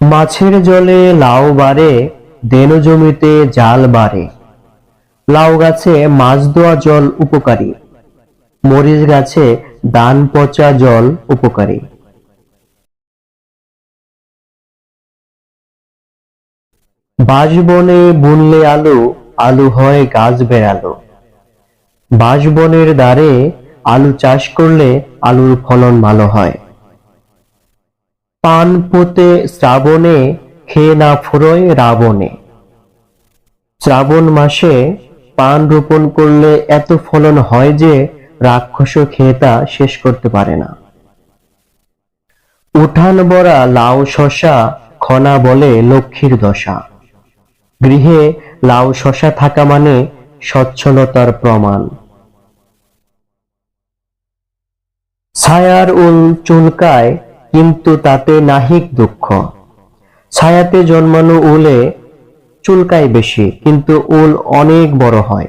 মাছের জলে লাউ বাড়ে, দেনু জমিতে জাল বাড়ে। লাউ গাছে মাছ দেওয়া জল উপকারী। মরিচ গাছে দান পচা জল উপকারী। বাঁশবনে বুনলে আলু আলু হয় গাছ বেড়ালো। বাঁশবনের দ্বারে আলু চাষ করলে আলুর ফলন ভালো হয়। পান পোতে শ্রাবণে, খেয়ে না ফুরোয় রাবণে। শ্রাবণ মাসে পান রোপণ করলে এত ফলন হয় যে রাক্ষসও খেয়ে তা শেষ করতে পারে না। উঠান বড়া, লাউ শশা, খনা বলে লক্ষ্মীর দশা। গৃহে লাউ শশা থাকা মানে সচ্ছলতার প্রমাণ। ছায়ার উল চুলকায় কিন্তু তাতে নাহিক দুঃখ। ছায়াতে জন্মানো উলে চুলকায় বেশি কিন্তু উল অনেক বড় হয়।